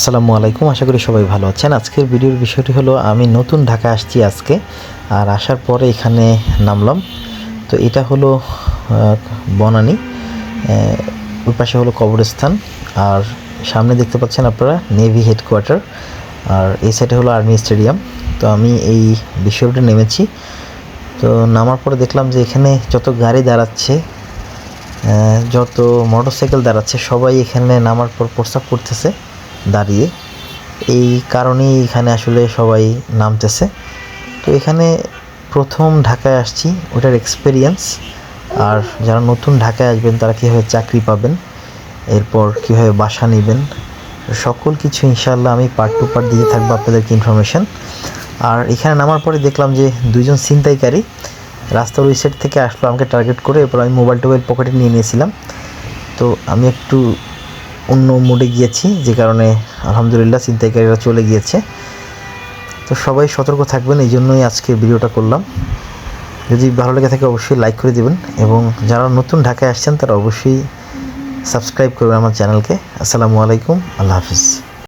আসসালামু আলাইকুম, আশা করি সবাই ভালো আছেন। আজকের ভিডিওর বিষয়টি হলো, আমি নতুন ঢাকা আসছি আজকে, আর আসার পরে এখানে নামলাম। তো এটা হলো বনানী ওই পাশে হলো কবরস্থান, আর সামনে দেখতে পাচ্ছেন আপনারা নেভি হেডকোয়ার্টার, আর এই সাইডে হলো আর্মি স্টেডিয়াম। তো আমি এই বিষয়টা নেমেছি। তো নামার পরে দেখলাম যে এখানে যত গাড়ি দাঁড়াচ্ছে যত মোটরসাইকেল দাঁড়াচ্ছে, সবাই এখানে নামার পর প্রস্তাব করতেছে। দাঁড়িয়ে। এই কারণেই এখানে আসলে সবাই নামতেছে। তো এখানে প্রথম ঢাকায় আসছি, ওটার এক্সপিরিয়েন্স আর যারা নতুন ঢাকায় আসবেন, তারা কীভাবে চাকরি পাবেন, এরপর কীভাবে বাসা নেবেন, সকল কিছু ইনশাল্লাহ আমি পার্ট টু পার্ট দিয়ে থাকব আপনাদেরকে ইনফরমেশন আর এখানে নামার পরে দেখলাম যে দুজন ছিনতাইকারী রাস্তার ওই সাইড থেকে আসলো আমাকে টার্গেট করে। এরপর আমি মোবাইল টোবাইল পকেটে নিয়ে নিয়েছিলাম। তো আমি একটু অন্য মোডে গিয়েছি, যে কারণে আলহামদুলিল্লাহ চিন্তাইকারীরা চলে গিয়েছে। তো সবাই সতর্ক থাকবেন, এই জন্যই আজকে ভিডিওটা করলাম। যদি ভালো লেগে থাকে অবশ্যই লাইক করে দেবেন এবং যারা নতুন ঢাকায় আসছেন তারা অবশ্যই সাবস্ক্রাইব করবেন আমার চ্যানেলকে। আসসালামু আলাইকুম, আল্লাহ হাফিজ।